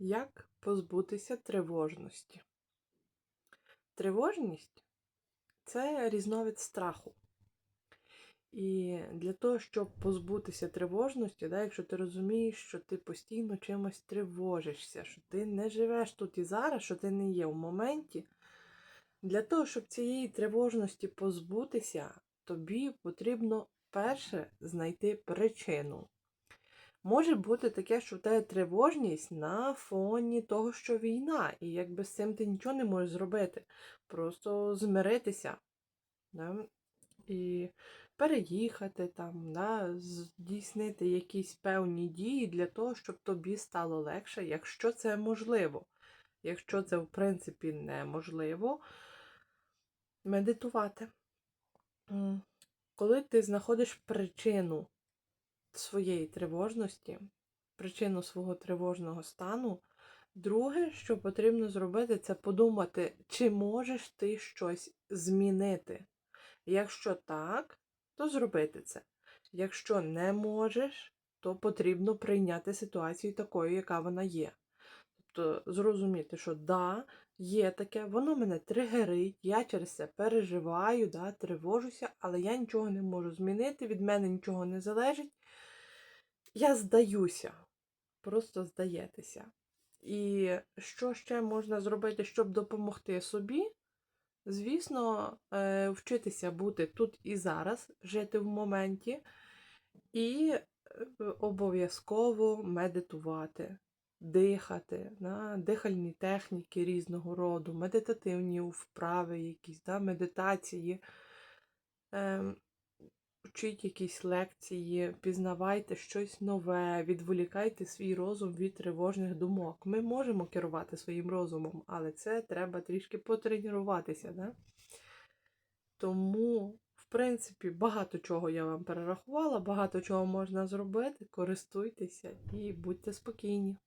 Як позбутися тривожності? Тривожність це різновид страху. І для того, щоб позбутися тривожності, да, якщо ти розумієш, що ти постійно чимось тривожишся, що ти не живеш тут і зараз, що ти не є в моменті, для того, щоб цієї тривожності позбутися, тобі потрібно перше знайти причину. Може бути таке, що в тебе тривожність на фоні того, що війна, і якби з цим ти нічого не можеш зробити. Просто змиритися. Да? І переїхати там, да? здійснити якісь певні дії для того, щоб тобі стало легше, якщо це можливо. Якщо це, в принципі, неможливо, медитувати. Коли ти знаходиш причину своєї тривожності, причину свого тривожного стану, друге, що потрібно зробити, це подумати, чи можеш ти щось змінити. Якщо так, то зробити це. Якщо не можеш, то потрібно прийняти ситуацію такою, яка вона є. Тобто зрозуміти, що да, є таке, воно мене тригерить, я через це переживаю, да, тривожуся, але я нічого не можу змінити, від мене нічого не залежить. Я здаюся, просто здаєтеся. І що ще можна зробити, щоб допомогти собі? Звісно, е, вчитися бути тут і зараз, жити в моменті, і е, обов'язково медитувати, дихати, да, дихальні техніки різного роду, медитативні вправи, якісь да, медитації. Вчіть якісь лекції, пізнавайте щось нове, відволікайте свій розум від тривожних думок. Ми можемо керувати своїм розумом, але це треба трішки потренуватися. Да? Тому, в принципі, багато чого я вам перерахувала, багато чого можна зробити. Користуйтеся і будьте спокійні.